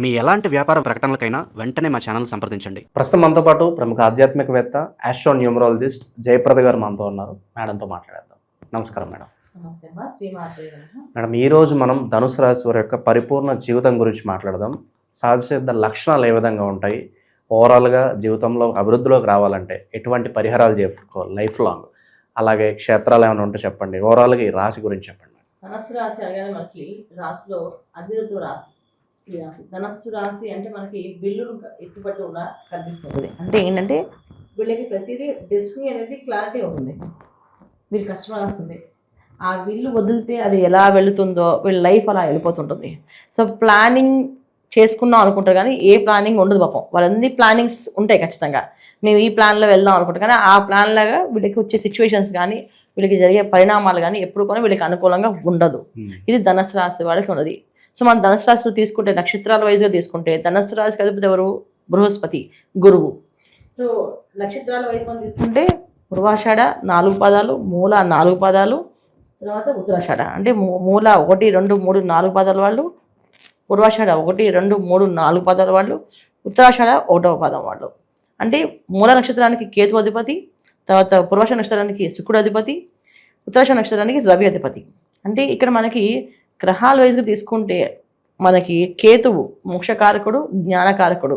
మీ ఎలాంటి వ్యాపార ప్రకటనలకైనా వెంటనే మా ఛానల్ సంప్రదించండి. ప్రస్తుతం మనతో పాటు ప్రముఖ ఆధ్యాత్మికవేత్త ఆస్ట్రో న్యూమరాలజిస్ట్ జయప్రద గారు మనతో ఉన్నారు. మేడంతో మాట్లాడేద్దాం. నమస్కారం మేడం. మేడం ఈ రోజు మనం ధనుసు రాశి వారి యొక్క పరిపూర్ణ జీవితం గురించి మాట్లాడదాం. సహజసిద్ధ లక్షణాలు ఏ విధంగా ఉంటాయి? ఓవరాల్గా జీవితంలో అభివృద్ధిలోకి రావాలంటే ఎటువంటి పరిహారాలు చేసుకోవాలి లైఫ్ లాంగ్ అలాగే క్షేత్రాలు ఏమైనా ఉంటే చెప్పండి. ఓవరాల్గా ఈ రాశి గురించి చెప్పండి ధనస్సు రాశి అనగానే మనకి రాశిలో ఈ రాశి. ధనస్సు రాశి అంటే మనకి బిల్లులు ఎత్తుపట్టి ఉన్న కనిపిస్తుంది. అంటే ఏంటంటే వీళ్ళకి ప్రతిదీ డెస్టినీ అనేది క్లారిటీ ఉంటుంది. వీళ్ళు కష్టం వస్తుంది ఆ విల్లు వదిలితే అది ఎలా వెళుతుందో వీళ్ళ లైఫ్ అలా వెళ్ళిపోతుంటుంది. సో ప్లానింగ్ చేసుకుందాం అనుకుంటారు కానీ ఏ ప్లానింగ్ ఉండదు పాపం. వాళ్ళన్ని ప్లానింగ్స్ ఉంటాయి ఖచ్చితంగా. మేము ఈ ప్లాన్లో వెళ్దాం అనుకుంటాం కానీ ఆ ప్లాన్ లాగా వీళ్ళకి వచ్చే సిచ్యువేషన్స్ కానీ వీళ్ళకి జరిగే పరిణామాలు కానీ ఎప్పుడు కూడా వీళ్ళకి అనుకూలంగా ఉండదు. ఇది ధనుసు రాశి వాళ్ళకి ఉన్నది. సో మనం ధనుసు రాశిలో తీసుకుంటే నక్షత్రాల వైజ్గా తీసుకుంటే ధనుసు రాశికి అధిపతి ఎవరు? బృహస్పతి గురువు. సో నక్షత్రాల వైజ్ మనం తీసుకుంటే పూర్వాషాఢ నాలుగు పదాలు మూల నాలుగు పదాలు తర్వాత ఉత్తరాషాఢ. అంటే మూ- మూల ఒకటి రెండు మూడు నాలుగు పదాల వాళ్ళు పూర్వాషాఢ ఒకటి రెండు మూడు నాలుగు పదాల వాళ్ళు ఉత్తరాషాఢ ఒకటవ పదం వాళ్ళు. అంటే మూల నక్షత్రానికి కేతు అధిపతి తర్వాత పూర్వాష నక్షత్రానికి శుక్రుడు అధిపతి ఉత్తరాష నక్షత్రానికి రవి అధిపతి అంటే ఇక్కడ మనకి గ్రహాల వైజ్గా తీసుకుంటే మనకి కేతువు మోక్షకారకుడు జ్ఞానకారకుడు.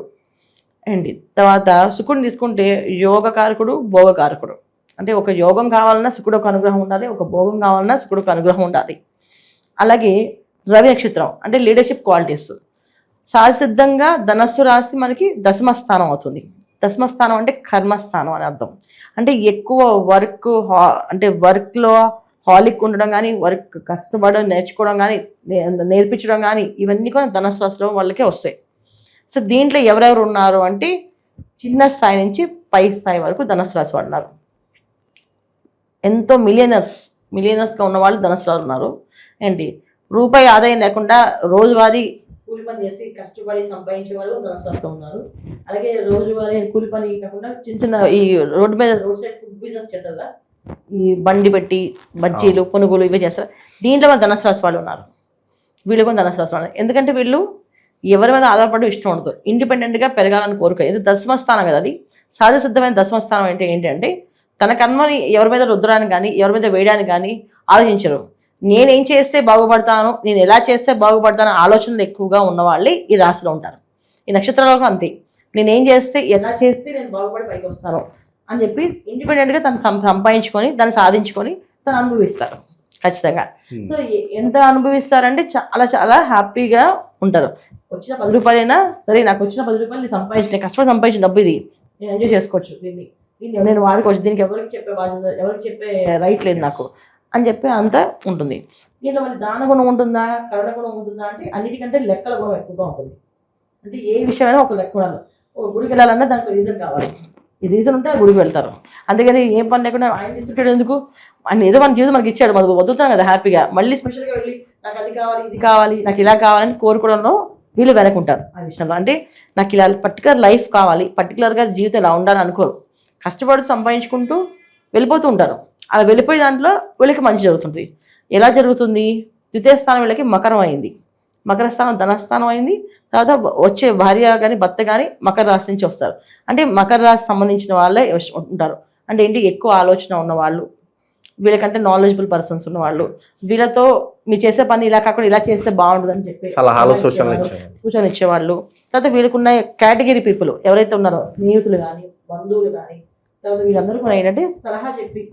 అండి తర్వాత శుకుడిని తీసుకుంటే యోగకారకుడు భోగకారకుడు. అంటే ఒక యోగం కావాలన్నా శుకుడు ఒక అనుగ్రహం ఉండాలి ఒక భోగం కావాలన్నా శుకుడు ఒక అనుగ్రహం ఉండాలి. అలాగే రవి నక్షత్రం అంటే లీడర్షిప్ క్వాలిటీస్ సహసిద్ధంగా ధనస్సు రాశి మనకి దశమ స్థానం అవుతుంది. దశమస్థానం అంటే కర్మస్థానం అని అర్థం. అంటే ఎక్కువ వర్క్ అంటే వర్క్లో హాలిక్ ఉండడం కానీ వర్క్ కష్టపడడం నేర్చుకోవడం కానీ నేర్పించడం కానీ ఇవన్నీ కూడా ధనుసు రాశిలో వాళ్ళకే వస్తాయి. సో దీంట్లో ఎవరెవరు ఉన్నారు అంటే చిన్న స్థాయి నుంచి పై స్థాయి వరకు ధనుసు రాశి వాళ్ళు ఉన్నారు. ఎంతో మిలియనర్స్ మిలియనర్స్గా ఉన్న వాళ్ళు ధనుసు రాశి ఉన్నారు. ఏంటి? రూపాయి ఆదాయం లేకుండా రోజువారీ కూలి పని చేసి కష్టపడి సంపాదించే వాళ్ళు ధనుసు రాశిలో ఉన్నారు. అలాగే రోజువారీ కూలి పని కాకుండా చిన్న చిన్న ఈ రోడ్డు మీద రోడ్ సైడ్ ఫుడ్ బిజినెస్ చేస్తారు? కదా ఈ బండి పెట్టి బజ్జీలు పునుగులు ఇవి చేస్తారు? దీంట్లో కూడా ధనుసు రాశి వాళ్ళు ఉన్నారు. వీళ్ళు కూడా ధనుసు రాశి వాళ్ళు ఎందుకంటే వీళ్ళు ఎవరి మీద ఆధారపడి ఇష్టం ఉండదు. ఇండిపెండెంట్గా పెరగాలని కోరిక. ఇది దశమ స్థానం కదా అది. సహజ సిద్ధమైన దశమ స్థానం అంటే ఏంటంటే తన కర్మని ఎవరి మీద రుద్దడానికి కానీ ఎవరి మీద వేయడానికి కానీ ఆలోచించరు. నేనేం చేస్తే బాగుపడతాను నేను ఎలా చేస్తే బాగుపడతాను ఆలోచనలు ఎక్కువగా ఉన్న వాళ్ళే ఈ రాశిలో ఉంటారు. ఈ నక్షత్రాల్లో కూడా అంతే. నేనేం చేస్తే ఎలా చేస్తే నేను బాగుపడి పైకి వస్తాను అని చెప్పి ఇండిపెండెంట్గా తను సం- సంపాదించుకొని దాన్ని సాధించుకొని తను అనుభవిస్తారు. ఖచ్చితంగా. సో ఎ- ఎంత అనుభవిస్తారంటే చాలా చాలా హ్యాపీగా ఉంటారు. వచ్చిన పది రూపాయలైనా సరే నాకు వచ్చిన పది రూపాయలు నేను సంపాదించిన కష్టపడి సంపాదించిన డబ్బు ఇది. నేను ఎంజాయ్ చేసుకోవచ్చు దీన్ని. నేను వాడుకోవచ్చు. దీనికి ఎవరికి చెప్పే బాధ్యత ఎవరికి చెప్పే రైట్ లేదు నాకు. అని చెప్పి అంత ఉంటుంది. దీంట్లో మరి దాన గుణం ఉంటుందా కరణ గుణం ఉంటుందా అంటే అన్నిటికంటే లెక్కల గుణం ఎక్కువగా ఉంటుంది. అంటే ఏ విషయమైనా ఒక లెక్క ఉండాలి. ఒక గుడికి వెళ్ళాలన్నా దానికి రీజన్ కావాలి. ఈ రీజన్ ఉంటే ఆ గుడికి వెళ్తారు. అందుకని ఏం పని లేకుండా ఆయన తీసుకుంటాడు ఎందుకు? ఆయన ఏదో మన జీవితం మనకి ఇచ్చాడు. మనం వదులుతాం కదా హ్యాపీగా. మళ్ళీ స్పెషల్గా వెళ్ళి నాకు అది కావాలి ఇది కావాలి నాకు ఇలా కావాలని కోరుకోవడంలో వీళ్ళు వెనకుంటారు. ఆ విషయంలో అంటే నాకు ఇలా పర్టికులర్ లైఫ్ కావాలి. పర్టికులర్గా జీవితం ఇలా ఉండాలని అనుకోరు. కష్టపడుతూ సంపాదించుకుంటూ వెళ్ళిపోతూ ఉంటారు. అలా వెళ్ళిపోయే దాంట్లో వీళ్ళకి మంచి జరుగుతుంది. ఎలా జరుగుతుంది? ద్వితీయ స్థానం వీళ్ళకి మకరం అయింది. మకర స్థానం ధనస్థానం అయింది. తర్వాత వచ్చే భార్య కానీ భర్త కానీ మకర రాశి నుంచి వస్తారు. అంటే మకర రాశి సంబంధించిన వాళ్ళే ఉంటారు. అంటే ఏంటి? ఎక్కువ ఆలోచన ఉన్న వాళ్ళు వీళ్ళకంటే నాలెడ్జబుల్ పర్సన్స్ ఉన్న వాళ్ళు వీళ్ళతో మీరు చేసే పని ఇలా కాకుండా ఇలా చేస్తే బాగుంటుంది అని చెప్పి సలహాలు సలహా సూచనలు. సూచనలు ఇచ్చేవాళ్ళు. తర్వాత వీళ్ళకున్న కేటగిరీ పీపుల్ ఎవరైతే ఉన్నారో స్నేహితులు కానీ బంధువులు కానీ తర్వాత వీళ్ళందరూ కూడా ఏంటంటే సలహా చెప్పి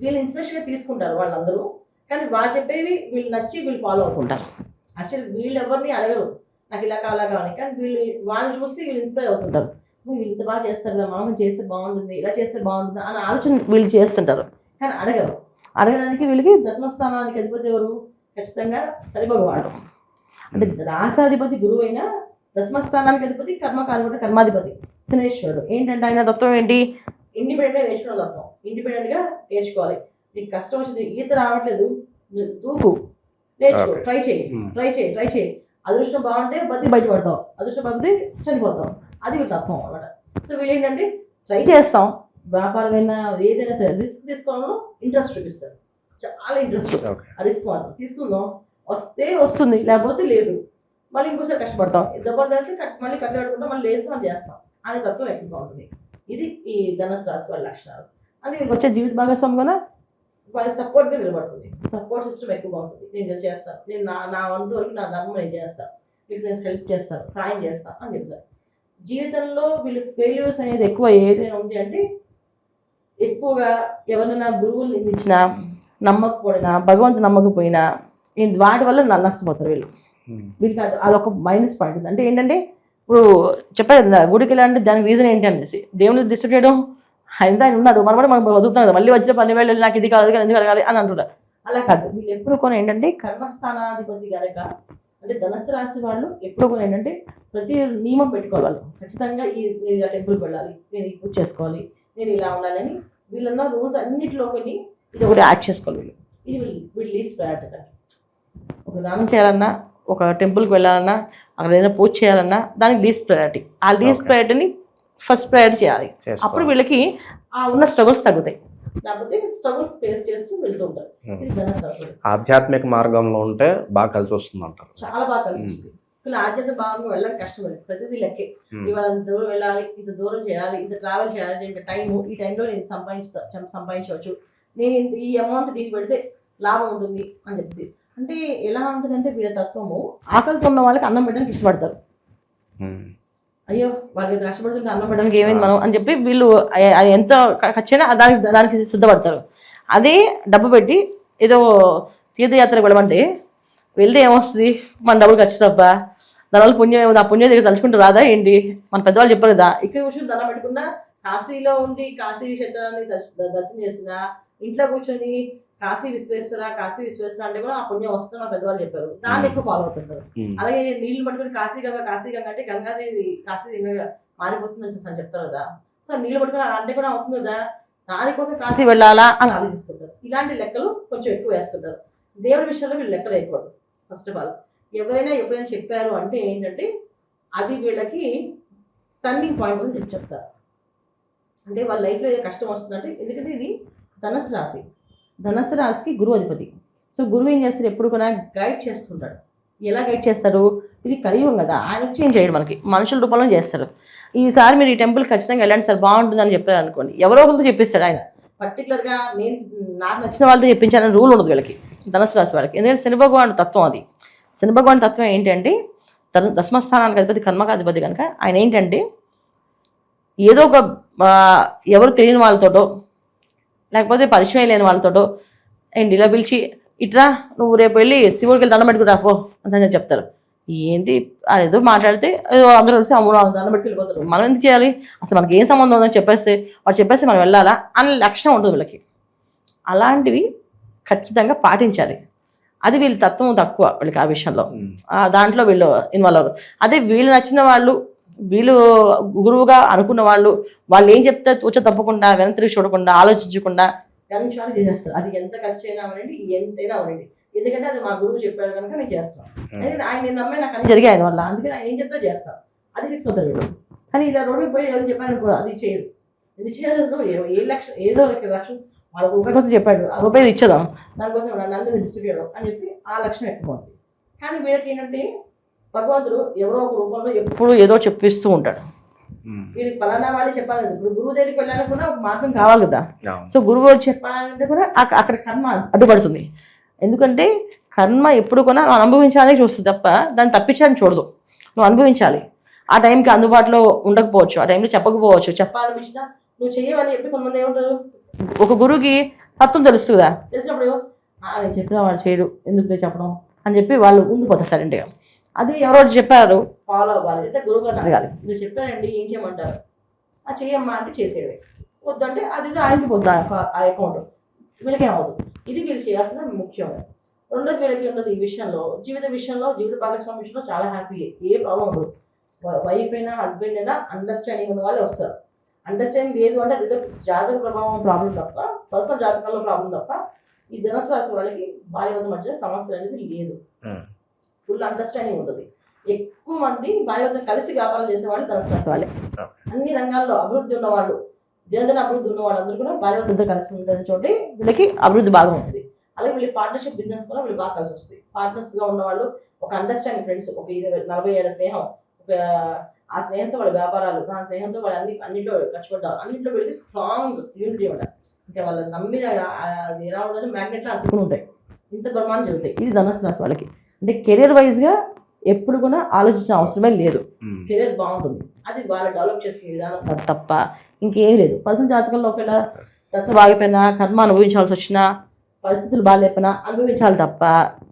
వీళ్ళు ఇన్స్పిరేషన్గా తీసుకుంటారు వాళ్ళందరూ. కానీ వాళ్ళు చెప్పేవి వీళ్ళు నచ్చి వీళ్ళు ఫాలో అవుతుంటారు యాక్చువల్లీ వీళ్ళు ఎవరిని అడగరు. నాకు ఇలా కావాలా కావాలి. కానీ వీళ్ళు వాళ్ళని చూసి వీళ్ళు ఇన్స్పైర్ అవుతుంటారు. "ఓ, వీళ్ళు ఇంత బాగా చేస్తారు కదా మనం చేస్తే బాగుంటుంది ఇలా చేస్తే బాగుంటుంది అని ఆలోచన వీళ్ళు చేస్తుంటారు. కానీ అడగరు. అడగడానికి వీళ్ళకి దశమస్థానానికి అధిపతి ఎవరు? ఖచ్చితంగా సరిభగవాడు అంటే రాసాధిపతి గురువు అయినా దశమస్థానానికి అధిపతి కర్మకారకుడు కర్మాధిపతి శనేశ్వరుడు. ఏంటంటే ఆయన తత్వం ఏంటి? ఇండిపెండెంట్గా నేర్చుకున్న తత్వం ఇండిపెండెంట్గా నేర్చుకోవాలి. నీకు కష్టం వచ్చింది ఈత రావట్లేదు దూకు నేర్చుకో. ట్రై చేయి. ట్రై చేయి ట్రై చేయి. అదృష్టం బాగుంటే బతికి బయటపడతావు. అదృష్టం బాగుంటే చనిపోతావు. అది వీళ్ళ తత్వం అనమాట సో వీళ్ళు ఏంటంటే ట్రై చేస్తాం. వ్యాపారమైనా ఏదైనా సరే రిస్క్ తీసుకోవడంలో ఇంట్రెస్ట్ చూపిస్తారు. చాలా ఇంట్రెస్ట్ ఆ రిస్క్ మాత్రం. తీసుకుందాం. వస్తే వస్తుంది లేకపోతే లేదు. మళ్ళీ ఇంకోసారి కష్టపడతాం. దెబ్బలు తగిలితే కట్ మళ్ళీ కట్టు కట్టుకుంటాం మళ్ళీ లేస్తాం చేస్తాం. అనే తత్వం ఎక్కువగా ఉంటుంది. ఇది ఈ ధనుసు రాశి వాళ్ళ లక్షణాలు. అందుకే వీళ్ళకి వచ్చే జీవిత భాగస్వామి కూడా వాళ్ళ సపోర్ట్గా నిలబడుతుంది. సపోర్ట్ సిస్టమ్ ఎక్కువగా ఉంటుంది. నేను ఇది చేస్తాను. నేను నా నా వంతు వరకు నా ధర్మం నేను చేస్తాను. మీకు నేను హెల్ప్ చేస్తాను. సాయం చేస్తాను అని చెప్తారు. జీవితంలో వీళ్ళు ఫెయిల్యూర్స్ అనేది ఎక్కువ ఏదైనా ఉంది అంటే ఎక్కువగా ఎవరైనా గురువులు నిందించినా నమ్మకపోయినా భగవంతు నమ్మకపోయినా వాటి వల్ల న- నష్టపోతారు వీళ్ళు. వీళ్ళకి అది అదొక మైనస్ పాయింట్ ఉంది అంటే ఏంటంటే ఇప్పుడు చెప్పారు కదా గుడికి వెళ్ళాలంటే దానికి రీజన్ ఏంటి అనేసి. దేవుని డిస్టర్బ్ చేయడం ఆయన ఆయన ఉన్నాడు మనం కూడా మనం వదులుతాం కదా మళ్ళీ వచ్చిన పని వేళ నాకు ఇది కాదు ఎందుకు అడగాలి అని అంటున్నారు. అలా కాదు. వీళ్ళు ఎప్పుడు కొన్ని ఏంటంటే కర్మస్థానాధిపతి కనుక అంటే ధనస్సు రాశి వాళ్ళు ఎప్పుడు కొన్ని ఏంటంటే ప్రతి నియమం పెట్టుకోవాలి వాళ్ళు. ఖచ్చితంగా ఈ నేను ఇలా టెంపుల్కి వెళ్ళాలి నేను ఈ పూజ చేసుకోవాలి నేను ఇలా ఉండాలని వీళ్ళన్న రూల్స్ అన్నిటిలో కొన్ని ఇది ఒకటి యాడ్ చేసుకోవాలి వీళ్ళు. ఇది వీళ్ళు వీళ్ళు లీస్ట్ ప్రయారిటీ ఒక నామం చేయాలన్నా ఒక టెంపుల్కి వెళ్ళాలన్నా అక్కడ ఏదైనా పూజ చేయాలన్నా దానికి లీస్ట్ ప్రయారిటీ ఆ లీస్ట్. ప్రయారిటీని ఫస్ట్ ప్రయారిటీ చేయాలి. అప్పుడు వీళ్ళకి ఆ ఉన్న స్ట్రగుల్స్ తగ్గుతాయి. లేకపోతే స్ట్రగుల్స్ ఫేస్ చేస్తూ వెళ్తూ ఉంటారు. Hmm. ఆధ్యాత్మిక మార్గంలో ఉంటే బాగా కలిసి వస్తుంది అంటారు చాలా బాగా కలిసి వస్తుంది కానీ ఆధ్యాత్మిక భాగంగా వెళ్ళడం కష్టపడి ప్రతిదీ లెక్కే. Hmm. ఇవాళ దూరం వెళ్ళాలి ఇంత దూరం చేయాలి ఇంత ట్రావెల్ చేయాలి ఇంత టైం ఈ టైంలో నేను సంపాదిస్తా చం- సంపాదించవచ్చు. నేను ఈ అమౌంట్ దీనికి పెడితే లాభం ఉంటుంది అని చెప్పి అంటే ఎలా ఉంటుందంటే వీళ్ళ తత్వము ఆకలితో ఉన్న వాళ్ళకి అన్నం పెట్టడానికి ఇష్టపడతారు. అయ్యో వాళ్ళకి కష్టపడుతుంటే అన్నం పెట్టడానికి ఏమైంది మనం అని చెప్పి వీళ్ళు ఎంత ఖర్చైనా దానికి దానికి సిద్ధపడతారు. అదే డబ్బు పెట్టి ఏదో తీర్థయాత్రకు వెళ్ళమంటే వెళ్తే ఏమొస్తుంది? మన డబ్బులు ఖర్చు తప్ప. దానివల్ల పుణ్యం ఏముంది? ఆ పుణ్యం దగ్గర తలుచుకుంటే రాదా ఏంటి? మన పెద్దవాళ్ళు చెప్పారు కదా. ఇక్కడ కూర్చొని దండం పెట్టుకున్నా కాశీలో ఉండి కాశీ క్షేత్రాన్ని దర్శ- దర్శనం చేసిన ఇంట్లో కూర్చొని కాశీ విశ్వేశ్వర కాశీ విశ్వేశ్వర అంటే కూడా ఆ పుణ్యం వస్తుందని మన పెద్దవాళ్ళు చెప్పారు. దాన్ని ఎక్కువ ఫాలో అవుతుంటారు. అలాగే నీళ్ళు పట్టుకుని కాశీ గంగ కాశీ గంగ అంటే గంగాదేవి కాశీ గంగ మారిపోతుందని చెప్పి చెప్తారు కదా. సో నీళ్ళు పట్టుకుని అంటే కూడా అవుతుంది కదా. దానికోసం కాశీ వెళ్ళాలా అని ఆలోచిస్తుంటారు. ఇలాంటి లెక్కలు కొంచెం ఎక్కువ వేస్తుంటారు. దేవుడి విషయంలో వీళ్ళు లెక్కలు వేయకూడదు ఫస్ట్ ఆఫ్ ఆల్ ఎవరైనా ఎప్పుడైనా చెప్పారు అంటే ఏంటంటే అది వీళ్ళకి టర్నింగ్ పాయింట్ అని చెప్పి చెప్తారు. అంటే వాళ్ళ లైఫ్లో ఏదో కష్టం వస్తుందంటే ఎందుకంటే ఇది ధనస్సు రాశి. ధనస్సు రాశికి గురువు అధిపతి. సో గురువు ఏం చేస్తారు? ఎప్పుడు కూడా గైడ్ చేస్తుంటాడు. ఎలా గైడ్ చేస్తారు? ఇది కలియుగం కదా ఆయన వచ్చి ఏం చేయడు మనకి. మనుషుల రూపంలో చేస్తారు. ఈసారి మీరు ఈ టెంపుల్ ఖచ్చితంగా వెళ్ళండి సార్ బాగుంటుందని చెప్పారు అనుకోండి. ఎవరో ఒకరితో చెప్పిస్తాడు ఆయన. పర్టికులర్గా నేను నాకు నచ్చిన వాళ్ళతో చెప్పించాలని రూల్ ఉండదు వీళ్ళకి ధనస్సు రాశి వాళ్ళకి. ఎందుకంటే శని భగవాన్ తత్వం అది. శని భగవాన్ తత్వం ఏంటంటే తన దశమస్థానానికి అధిపతి కర్మక అధిపతి కనుక ఆయన ఏంటంటే ఏదో ఒక ఎవరు తెలియని వాళ్ళతోటో లేకపోతే పరిచయం లేని వాళ్ళతోటో ఏంటి ఇలా పిలిచి ఇట్రా నువ్వు రేపు వెళ్ళి శివుడికి వెళ్ళి దండం పెట్టుకురా పో అని చెప్పి చెప్తారు. ఏంటి? ఏదో మాట్లాడితే ఏదో అందరూ కలిసి అమ్ముడు దండం పెట్టుకు వెళ్ళిపోతారు. మనం ఎందుకు చేయాలి? అసలు మనకి ఏం సంబంధం ఉందని చెప్పేస్తే వాడు చెప్పేస్తే మనం వెళ్ళాలా? అనే లక్షణం ఉంటుంది వీళ్ళకి. అలాంటివి ఖచ్చితంగా పాటించాలి. అది వీళ్ళ తత్వం తక్కువ వీళ్ళకి ఆ విషయంలో. దాంట్లో వీళ్ళు ఇన్వాల్వ్ అవ్వరు. అదే వీళ్ళు నచ్చిన వాళ్ళు వీళ్ళు గురువుగా అనుకున్న వాళ్ళు వాళ్ళు ఏం చెప్తే తూచ తప్పకుండా వెనతిరిగి చూడకుండా ఆలోచించకుండా గంచాలు చేసేస్తారు. అది ఎంత ఖర్చు అయినా అవనండి ఎంతైనా అవనండి. ఎందుకంటే అది మా గురువు చెప్పారు కనుక నేను చేస్తాను. ఎందుకంటే ఆయన నేను నమ్మే నాకు అన్ని జరిగాయి ఆయన వల్ల. అందుకని ఆయన ఏం చెప్తే చేస్తాను. అది ఫిక్స్ అవుతారు వీళ్ళు కానీ ఇలా రోడ్డు పోయి ఎవరు చెప్పారనుకో అది చేయరు. ఇది చేయాలి అసలు ఏ- లక్ష ఏదో ఒక లక్షం. వాళ్ళ రూపాయి కోసం చెప్పాడు. ఆ రూపాయి ఇచ్చేదాం దానికోసం నన్ను డిస్ట్రిబ్యూట్ అని చెప్పి ఆ లక్షణం ఎక్కువ కానీ వీళ్ళకి ఏంటంటే భగవంతుడు ఎవరో ఒక రూపంలో ఎప్పుడు ఏదో చెప్పిస్తూ ఉంటాడు. వీళ్ళకి పలానా వాళ్ళు చెప్పాలి ఇప్పుడు గురువు దగ్గరికి వెళ్ళాలని కూడా ఒక మార్గం కావాలి కదా. సో గురువు గారు చెప్పాలంటే కూడా అక్క- అక్కడ కర్మ అడ్డుపడుతుంది. ఎందుకంటే కర్మ ఎప్పుడు కూడా మనం అనుభవించాలని చూస్తుంది తప్ప దాన్ని తప్పించాలని చూడదు. నువ్వు అనుభవించాలి. ఆ టైంకి అందుబాటులో ఉండకపోవచ్చు. ఆ టైంలో చెప్పకపోవచ్చు. చెప్పాలనిపించినా నువ్వు చెయ్యవని చెప్పి కొంతమంది ఏమంటారు? ఒక గురువుకి తత్వం తెలుస్తుంది తెలిసినప్పుడు "ఆ, నేను చెప్పిన వాడు చేయడు. ఎందుకు చెప్పడం? అని చెప్పి వాళ్ళు ఉండిపోతారు సైలెంట్గా. అది ఎవరో చెప్పారు. ఫాలో అవ్వాలి. అయితే గురువు అడగాలి మీరు చెప్పారండి ఏం చేయమంటారు? ఆ చెయ్యమ్మా అంటే చేసేవి వద్దంటే అది ఆయనకి పొద్దు ఆ అకౌంట్ వీళ్ళకి ఏమవుతుంది ఇది వీళ్ళు చేయాల్సిన ముఖ్యం. రెండోది వీళ్ళకి ఉండదు ఈ విషయంలో. జీవిత విషయంలో జీవిత భాగస్వామి విషయంలో చాలా హ్యాపీ ఏ ప్రాబ్లం ఉండదు. వైఫ్ అయినా హస్బెండ్ అయినా అండర్స్టాండింగ్ ఉన్న వాళ్ళే వస్తారు. అండర్స్టాండింగ్ లేదు అంటే అది జాతక ప్రభావం ప్రాబ్లం తప్ప పర్సనల్ జాతకాల్లో ప్రాబ్లం తప్ప ఈ ధనుసు రాశి వాళ్ళకి భార్య మధ్య సమస్య అనేది లేదు. ఫుల్ అండర్స్టాండింగ్ ఉంటుంది. ఎక్కువ మంది భార్య భర్తలు కలిసి వ్యాపారం చేసే వాళ్ళు ధనుసు రాశి వాళ్ళే. అన్ని రంగాల్లో అభివృద్ధి ఉన్నవాళ్ళు దినదిన అభివృద్ధి ఉన్న వాళ్ళందరూ కూడా భార్య భర్తలతో కలిసి ఉండే చోటి వీళ్ళకి అభివృద్ధి బాగా ఉంటుంది అలాగే వీళ్ళు పార్ట్నర్షిప్ బిజినెస్ కూడా వీళ్ళు బాగా కలిసి వస్తుంది. పార్ట్నర్స్గా ఉన్న వాళ్ళు ఒక అండర్స్టాండింగ్ ఫ్రెండ్స్ ఒక ఇరవై నలభై ఏళ్ళ స్నేహం ఒక ఆ స్నేహంతో వాళ్ళ వ్యాపారాలు ఆ స్నేహంతో వాళ్ళు అన్ని అన్నింటిలో ఖర్చు పెట్టారు అన్నింటిలో వీళ్ళకి స్ట్రాంగ్ యూనిటీ ఉంటాయి ఇంకా వాళ్ళ నమ్మిన అది ఎలా ఉండాలి మ్యాగ్నెట్లో అంటుకుని ఉంటాయి. ఇంత బ్రహ్మాండం జరుగుతాయి. ఇది ధనుసు రాశి వాళ్ళకి. అంటే కెరీర్ వైజ్గా ఎప్పుడు కూడా ఆలోచించిన అవసరమే లేదు. కెరీర్ బాగుంటుంది. అది వాళ్ళు డెవలప్ చేసుకునే విధానం తప్ప ఇంకేం లేదు. పర్సనల్ జాతకంలో ఒకవేళ దశ బాగిపోయినా కర్మ అనుభవించాల్సి వచ్చినా పరిస్థితులు బాగాలేకపోయినా అనుభవించాలి తప్ప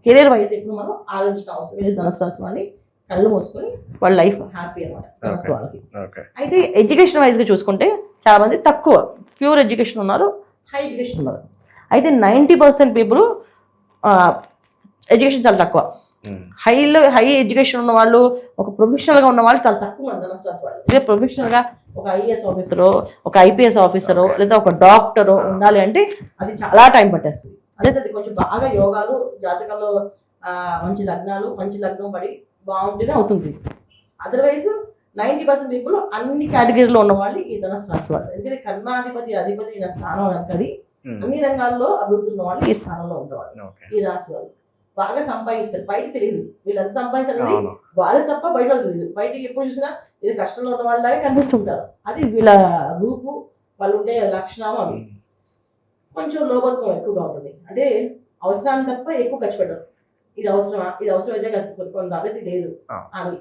కెరీర్ వైజ్ ఎప్పుడు మనం ఆలోచించిన అవసరం లేదు. ధనుసు రాశి వాళ్ళని కళ్ళు మూసుకొని వాళ్ళ లైఫ్ హ్యాపీ అనమాట ధనుసు. వాళ్ళకి ఓకే అయితే ఎడ్యుకేషన్ వైజ్గా చూసుకుంటే చాలా మంది తక్కువ ప్యూర్ ఎడ్యుకేషన్ ఉన్నారు హై ఎడ్యుకేషన్ ఉన్నారు. అయితే నైంటీ పర్సెంట్ పీపుల్ ఎడ్యుకేషన్ చాలా తక్కువ. హైలో హై ఎడ్యుకేషన్ ఉన్న వాళ్ళు ఒక ప్రొఫెషనల్గా ఉన్న వాళ్ళు చాలా తక్కువ ఇదే ప్రొఫెషనల్గా ఒక ఐఏఎస్ ఆఫీసరో ఒక ఐపీఎస్ ఆఫీసరో లేదా ఒక డాక్టరో ఉండాలి అంటే అది చాలా టైం పట్టేస్తుంది. అదే అది కొంచెం బాగా యోగాలు జాతకంలో మంచి లగ్నాలు మంచి లగ్నం పడి బాగుంటేనే అవుతుంది. అదర్వైజ్ నైంటీ పర్సెంట్ పీపుల్ అన్ని కేటగిరీలో ఉన్న వాళ్ళు ఈ ధనుసు రాశి వాళ్ళు. ఎందుకంటే కర్మాధిపతి అధిపతి అయిన స్థానం అది అన్ని రంగాల్లో అభివృద్ధి ఉన్న వాళ్ళు ఈ స్థానంలో ఉండేవాళ్ళు ఈ రాశి వాళ్ళు. బాగా సంపాదిస్తారు. బయట తెలియదు. వీళ్ళంతా సంపాదించాలి వాళ్ళు తప్ప బయట వాళ్ళు తెలియదు. బయటికి ఎప్పుడు చూసినా ఇది కష్టంలో ఉన్న వాళ్ళలాగే కనిపిస్తుంటారు. అది వీళ్ళ రూపు వాళ్ళు ఉండే లక్షణం అవి. కొంచెం లోబత్వం ఎక్కువగా ఉంటుంది. అంటే అవసరాన్ని తప్ప ఎక్కువ ఖర్చు పెట్టరు. ఇది అవసరమా? ఇది అవసరం అయితే కొంత ఇది లేదు. అని.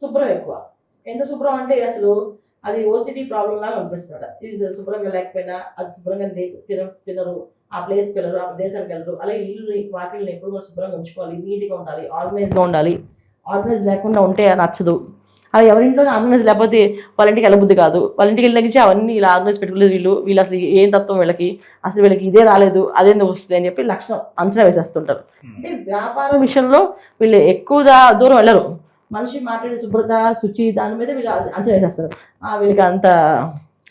శుభ్రం ఎక్కువ. ఎంత శుభ్రం అంటే అసలు అది ఓసిటీ ప్రాబ్లం లాగా అనిపిస్తున్నాడు ఇది శుభ్రంగా లేకపోయినా అది శుభ్రంగా తిన తినరు. ఆ ప్లేస్కి వెళ్ళరు ఆ ప్రదేశానికి వెళ్ళరు. అలాగే ఇల్లు వాటిని ఎప్పుడు కూడా శుభ్రంగా ఉంచుకోవాలి నీట్గా ఉండాలి ఆర్గనైజ్గా ఉండాలి. ఆర్గనైజ్ లేకుండా ఉంటే నచ్చదు. అది ఎవరింట్లో ఆర్గనైజ్ లేకపోతే వాళ్ళ ఇంటికి వెళ్ళబుద్ధి కాదు. వాళ్ళ ఇంటికి వెళ్ళిన నుంచి అవన్నీ ఇలా ఆర్గనైజ్ పెట్టుకోలేదు వీళ్ళు వీళ్ళు అసలు ఏం తత్వం వీళ్ళకి? అసలు వీళ్ళకి ఇదే రాలేదు అదేందుకు వస్తుంది అని చెప్పి లక్షణం అంచనా వేసేస్తుంటారు. అంటే వ్యాపారం విషయంలో వీళ్ళు ఎక్కువ దూరం వెళ్ళరు. మనిషి మాట్లాడే శుభ్రత శుచి దాని మీద వీళ్ళు అంచనా వేసేస్తారు. ఆ, వీళ్ళకి అంత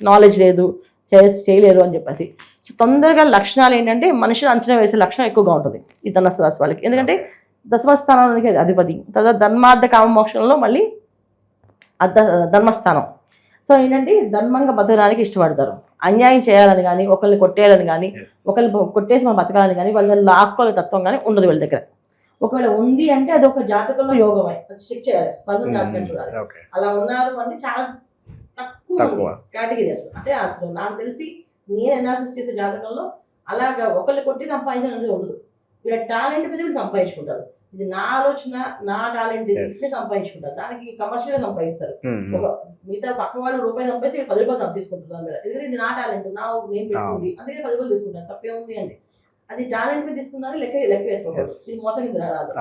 నాలెడ్జ్ లేదు. చేసి చేయలేరు అని చెప్పేసి. సో తొందరగా లక్షణాలు ఏంటంటే మనిషిని అంచనా వేసే లక్షణం ఎక్కువగా ఉంటుంది ఈ ధనస్సు రాశి వాళ్ళకి. ఎందుకంటే దశమ స్థానానికి అది అధిపతి. తర్వాత ధర్మార్థ కామమోక్షంలో మళ్ళీ అర్ధ ధర్మస్థానం. సో ఏంటంటే ధర్మంగా బతకడానికి ఇష్టపడతారు. అన్యాయం చేయాలని కానీ ఒకరిని కొట్టేయాలని కానీ ఒకరిని కొట్టేసి మనం బతకాలని కానీ వాళ్ళ లాక్కోలే తత్వం కానీ ఉండదు వీళ్ళ దగ్గర. ఒకవేళ ఉంది అంటే అది ఒక జాతకంలో యోగమే. అది చెక్ చేయాలి. స్పందన జాతకం చూడాలి. అలా ఉన్నారు అంటే చాలా తక్కువ తక్కువ. కేటగిరీ అసలు. అంటే అసలు నాకు తెలిసి నేను అనాలిసిస్ చేసే జాతకంలో అలాగా ఒకరిని కొట్టి సంపాదించడం అనేది ఉండదు. వీళ్ళ టాలెంట్ మీద వీళ్ళు సంపాదించుకుంటారు. ఇది నా ఆలోచన నా టాలెంట్ సంపాదించుకుంటారు. దానికి కమర్షియల్గా సంపాదిస్తారు. ఒక మిగతా పక్క వాళ్ళు రూపాయి సంపాదిస్తే పది రూపాయలు తీసుకుంటున్నారు మీద ఎందుకంటే ఇది నా టాలెంట్ నా నేను పెట్టుకుంది. అందుకే పది రూపాయలు తీసుకుంటాను తప్పేముంది అండి అది టాలెంట్ మీద తీసుకున్నారు లెక్క లెక్క. ఇది మోసం కింద రాదు.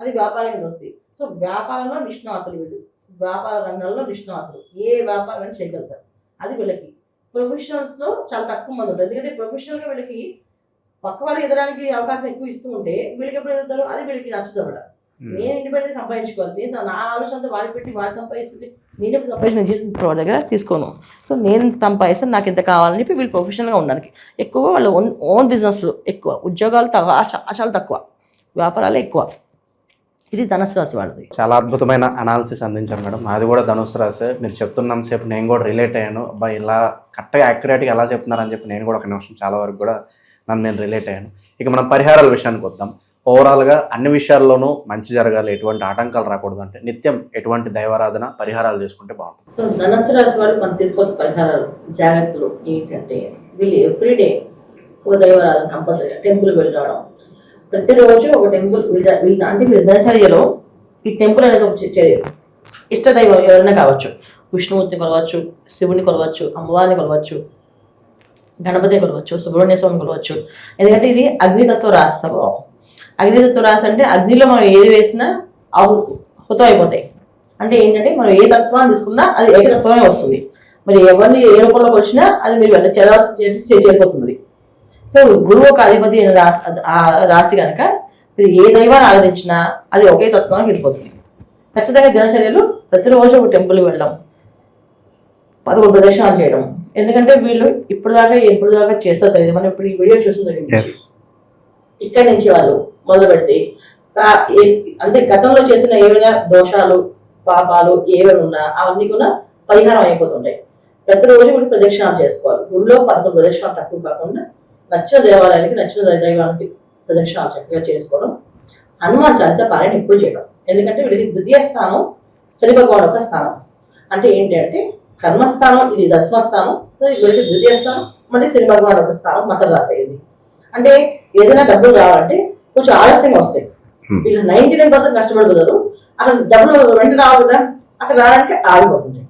అది వ్యాపారం కింద వస్తుంది సో వ్యాపారంలో నిష్ణాతులు వీళ్ళు. వ్యాపార రంగంలో నిష్ణాతులు. ఏ వ్యాపారం అయినా చేయగలుగుతారు. అది వీళ్ళకి. ప్రొఫెషనల్స్లో చాలా తక్కువ మంది ఉంటారు. ఎందుకంటే ప్రొఫెషనల్గా వీళ్ళకి పక్క వాళ్ళకి ఎదడానికి అవకాశం ఎక్కువ ఇస్తూ ఉంటే వీళ్ళకి ఎప్పుడు ఎదుగుతారు అది వీళ్ళకి నచ్చుతుంది అన్నమాట నేను ఇండిపెండెంట్ సంపాదించుకోవాలి. నేను నా ఆలోచనతో వాడి పెట్టి వాడి సంపాదిస్తుంటే నేను ఎప్పుడు సంపాదించిన జీతం వాడి దగ్గర తీసుకోను. సో నేను సంపాదిస్తే నాకు ఇంత కావాలని చెప్పి వీళ్ళు ప్రొఫెషనల్గా ఉండడానికి ఎక్కువ వాళ్ళు ఓన్ ఓన్ బిజినెస్లు ఎక్కువ. ఉద్యోగాలు చాలా చాలా తక్కువ. వ్యాపారాలు ఎక్కువ. ఇది ధనసు రాశి వాళ్ళది. చాలా అద్భుతమైన అనాలిసిస్ అందించారు మేడం. అది కూడా ధనుసు రాసే మీరు చెప్తున్నంతసేపు నేను కూడా రిలేట్ అయ్యాను. అబ్బా ఇలా కరెక్ట్గా యాక్యురేట్గా ఎలా చెప్తున్నారని చెప్పి నేను కూడా ఒక నిమిషం చాలా వరకు కూడా నన్ను నేను రిలేట్ అయ్యాను. ఇక మనం పరిహారాల విషయానికి వద్దాం. ఓవరాల్గా అన్ని విషయాల్లోనూ మంచి జరగాలి. ఎటువంటి ఆటంకాలు రాకూడదు అంటే నిత్యం ఎటువంటి దైవారాధన పరిహారాలు చేసుకుంటే బాగుంటుంది. సో ధనస్సు రాశి వాళ్ళు మనం తీసుకోవాల్సిన పరిహారాలు జాగ్రత్తలు ఏంటంటే వీళ్ళు ఎవ్రీడే ఒక దైవారాధన కంపల్సరీ. టెంపుల్ వెళ్ళి రావడం ప్రతిరోజు ఒక టెంపుల్ అంటే వీళ్ళ దినచర్యలో ఈ టెంపుల్ అనేది ఒక చర్య ఎవరైనా కావచ్చు. విష్ణుమూర్తి కొలవచ్చు శివుని కొలవచ్చు అమ్మవారిని కొలవచ్చు గణపతి కొలవచ్చు సుబ్రహ్మణ్య స్వామి కొలవచ్చు. ఎందుకంటే ఇది అగ్నితత్వ రాశి అగ్నితత్వ రాశి అంటే అగ్నిలో మనం ఏది వేసినా అవు హుతం అయిపోతాయి అంటే ఏంటంటే మనం ఏ తత్వాన్ని తీసుకున్నా అది ఏకతత్వమే వస్తుంది. మరి ఎవరిని ఏ రూపంలోకి వచ్చినా అది మీరు వెళ్ళ చేరాల్సి చేరిపోతుంది సో గురువు ఒక అధిపతి రాశి కనుక మీరు ఏ దైవాన్ని ఆరాధించినా అది ఒకే తత్వానికి వెళ్ళిపోతుంది. ఖచ్చితంగా దినచర్యలు ప్రతిరోజు ఒక టెంపుల్కి వెళ్ళడం పదకొండు ప్రదక్షిణాలు చేయడం. ఎందుకంటే వీళ్ళు ఇప్పుడు దాకా ఎప్పుడు దాకా చేస్తో తెలియదు. మనం ఇప్పుడు ఈ వీడియో చూస్తుంది ఇక్కడి నుంచి వాళ్ళు మొదలు పెడితే అంటే గతంలో చేసిన ఏమైనా దోషాలు పాపాలు ఏమైనా ఉన్నా అవన్నీ కూడా పరిహారం అయిపోతుంటాయి. ప్రతిరోజు కూడా ప్రదక్షిణాలు చేసుకోవాలి. గుడిలో పదకొండు ప్రదక్షిణాలు తక్కువ కాకుండా నచ్చిన దేవాలయానికి నచ్చిన దైవానికి ప్రదక్షిణాలు చక్కగా చేసుకోవడం. హనుమాన్ చాలీసా పారాయణ ఎప్పుడు చేయడం. ఎందుకంటే వీళ్ళకి ద్వితీయ స్థానం శని భగవాన్ యొక్క స్థానం. అంటే ఏంటి అంటే కర్మస్థానం ఇది దశమస్థానం వీళ్ళకి ద్వితీయ స్థానం మళ్ళీ శని భగవాన్ యొక్క స్థానం మకర రాశి అయింది. అంటే ఏదైనా డబ్బులు రావాలంటే కొంచెం ఆలస్యంగా వస్తాయి. వీళ్ళు నైన్టీ నైన్ పర్సెంట్ కష్టపడిపోతారు. అక్కడ డబ్బులు వెంట రావు కదా అక్కడ రావడానికి ఆగిపోతుంది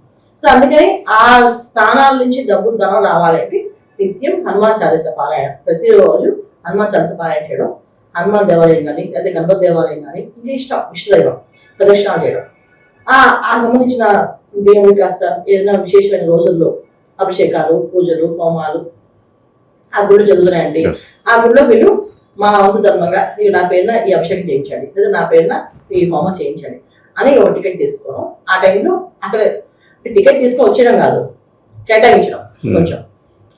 సో అందుకని ఆ స్థానాల నుంచి డబ్బులు ధనం రావాలంటే నిత్యం హనుమాన్ చాలీస పారాయణ. ప్రతిరోజు హనుమాన్ చాలీస పారాయణ చేయడం హనుమాన్ దేవాలయం కానీ లేదా గణపతి దేవాలయం కానీ ఇంకా ఇష్టం ఇష్టదైవం ప్రదర్శనలు చేయడం. ఆ ఆ సంబంధించిన దేవుడికి కాస్త ఏదైనా విశేషమైన రోజుల్లో అభిషేకాలు పూజలు హోమాలు ఆ గుళ్ళు జరుగుతున్నాయండి. ఆ గుడిలో వీళ్ళు మా వంతు ధర్మంగా ఇవి నా పేరున ఈ అభిషేకం చేయించండి. లేదా నా పేరున ఈ హోమం చేయించండి. అని ఒక టికెట్ తీసుకోవడం. ఆ టైంలో అక్కడ టికెట్ తీసుకొని వచ్చేయడం కాదు కేటాయించడం Hmm. కొంచెం.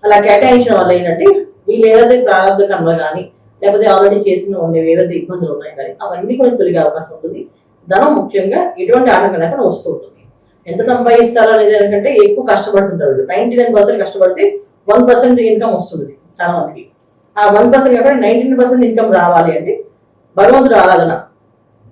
అలా కేటాయించడం వల్ల ఏంటంటే వీళ్ళు ఏదైతే ప్రారంభ కర్మలు కానీ లేకపోతే ఆల్రెడీ చేసిన ఉండే ఏదైతే ఇబ్బందులు ఉన్నాయి కానీ అవన్నీ కొంచెం తొలగే అవకాశం ఉంటుంది. ధనం ముఖ్యంగా ఎటువంటి ఆటంకం లేకుండా వస్తూ ఉంటుంది. ఎంత సంపాదిస్తారో అనేది ఏంటంటే ఎక్కువ కష్టపడుతుంటారు నైన్టీ నైన్ పర్సెంట్ కష్టపడితే వన్ పర్సెంట్ ఇన్కమ్ వస్తుంది చాలా మందికి ఆ వన్ పర్సెంట్ కాకుండా నైన్టీన్ పర్సెంట్ ఇన్కమ్ రావాలి అంటే భగవంతుడు ఆరాధన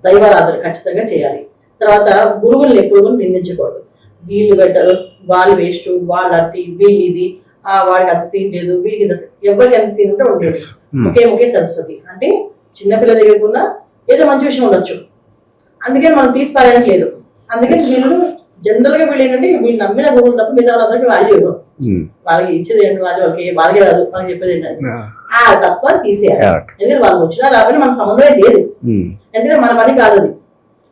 దైవారాధన ఖచ్చితంగా చేయాలి. తర్వాత గురువుల్ని ఎప్పుడు కూడా నిందించకూడదు. వీళ్ళు పెట్టరు వాళ్ళు వేస్ట్ వాళ్ళ వీళ్ళు ఇది ఆ వాడికి అంత సీన్ లేదు వీడికి ఎవరికి ఎంత సీన్ ఉంటే ఉండేది Hmm. ఒకే ఒకే సరస్వతి. అంటే చిన్నపిల్ల దగ్గర కూడా ఏదో మంచి విషయం ఉండొచ్చు. అందుకని మనం తీసి పారేయడానికి లేదు. అందుకని Yes. వీళ్ళు జనరల్గా వీళ్ళు ఏంటంటే వీళ్ళు నమ్మిన గురువులు తప్ప మిగతా వాళ్ళందరికీ వాల్యూ ఇవ్వరు. వాళ్ళకి ఇచ్చేది ఏంటి? వాళ్ళు వాళ్ళకి వాళ్ళకి రాదు. వాళ్ళకి చెప్పేది ఏంటంటే ఆ తత్వాన్ని తీసేయాలి. ఎందుకంటే వాళ్ళు వచ్చినా రాబట్టి మనకు సంబంధమే లేదు. ఎందుకంటే మన పని కాదు అది.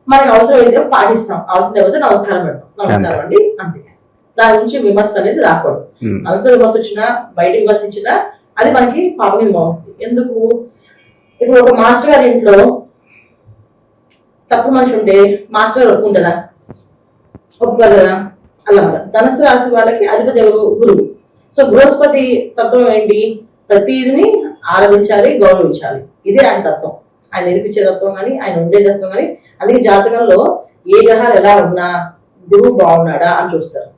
మనకి అవసరం అయితే పాటిస్తాం. అవసరం లేకపోతే నమస్కారం పెడతాం. నమస్కారం అండి. అంతే. దాని నుంచి విమర్శ అనేది రాకూడదు. అవసరం విమర్శ వచ్చినా బయట విమర్శ ఇచ్చినా అది మనకి పాపం బాగుంటుంది ఎందుకు? ఇప్పుడు ఒక మాస్టర్ గారి ఇంట్లో తప్పు మనిషి ఉంటే మాస్టర్ గారు ఒప్పుకుంటారా? ఒప్పుకోరు కదా? అలా. ధనుసు రాశి వాళ్ళకి అధిపతి ఎవరు? గురువు. సో బృహస్పతి తత్వం ఏంటి? ప్రతిదిని ఆరాధించాలి గౌరవించాలి. ఇదే ఆయన తత్వం. ఆయన నేర్పించే తత్వం కానీ ఆయన ఉండే తత్వం కానీ అందుకే జాతకంలో ఏ గ్రహాలు ఎలా ఉన్నా గురువు బాగున్నాడా అని చూస్తారు.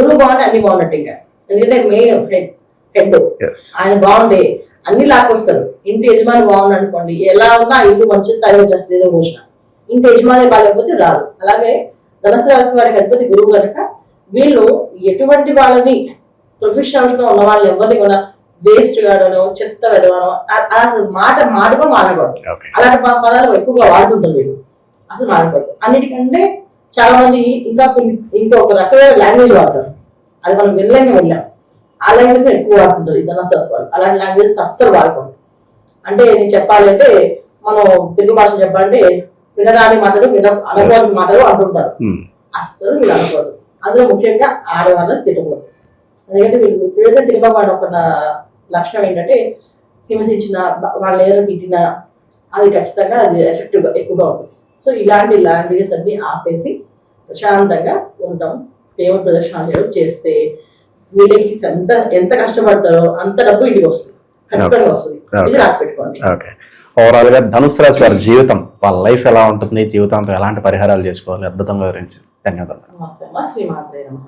గురువు బాగుంటే అన్ని బాగున్నట్టు ఇంకా. ఎందుకంటే మెయిన్ హెడ్ ఎస్ ఆయన బాగుండే అన్ని లాక్కొస్తారు. ఇంటి యజమాని బాగుంది అనుకోండి ఎలా ఉన్నా ఇల్లు మంచిది తయారు చేస్తుంది ఏదో రోజున ఇంటి యజమాని బాగాలేకపోతే రాదు. అలాగే ధనుసు రాశి వారికి అధిపతి గురువు కనుక వీళ్ళు ఎటువంటి వాళ్ళని ప్రొఫెషనల్స్గా ఉన్న వాళ్ళు ఎవరిని కూడా వేస్ట్ గాడనో చెత్త వెదవనో అసలు మాట మాట కూడా మాట్లాడకూడదు ఓకే అలాంటి పదాలు ఎక్కువగా వాడుతుంటారు వీళ్ళు. అసలు మాట్లాడకూడదు అన్నిటికంటే చాలా మంది ఇంకా కొన్ని ఇంకొక రకమైన లాంగ్వేజ్ వాడతారు. అది మనం వినలేక వెళ్ళాం. ఆ లాంగ్వేజ్ ఎక్కువ వాడుతుంటారు రాశి వాళ్ళు. అలాంటి లాంగ్వేజ్ అస్సలు వాడకూడదు. అంటే నేను చెప్పాలంటే మనం తెలుగు భాష చెప్పాలంటే వినరాని మాటలు విన అనకూడని మాటలు అంటుంటారు. అస్సలు వీళ్ళు అనకూడదు. అందులో ముఖ్యంగా ఆడవాళ్ళని తిట్టకూడదు. ఎందుకంటే వీళ్ళు తిడితే సినిమా వాడు ఒక లక్షణం ఏంటంటే హింసించిన వాళ్ళని ఏదైనా తిట్టినా అది ఖచ్చితంగా అది ఎఫెక్టివ్ ఎక్కువగా ఉంటుంది. సో ఇలాంటి లాంగ్వేజెస్ అన్ని ఆపేసి ప్రశాంతంగా ఉంటాం. దేవుని ప్రదర్శన చేయడం చేస్తే వీళ్ళకి ఎంత ఎంత కష్టపడతారో అంత డబ్బు ఇంటికి వస్తుంది. ఖచ్చితంగా వస్తుంది. ఇది రాసి పెట్టుకోండి ఓకే ఓవరాల్గా ధనుసు రాశి వారి జీవితం వాళ్ళ లైఫ్ ఎలా ఉంటుంది జీవితంతో ఎలాంటి పరిహారాలు చేసుకోవాలి అద్భుతంగా వివరించి ధన్యవాదాలు. నమస్తే అమ్మా. శ్రీమాత్రే నమః.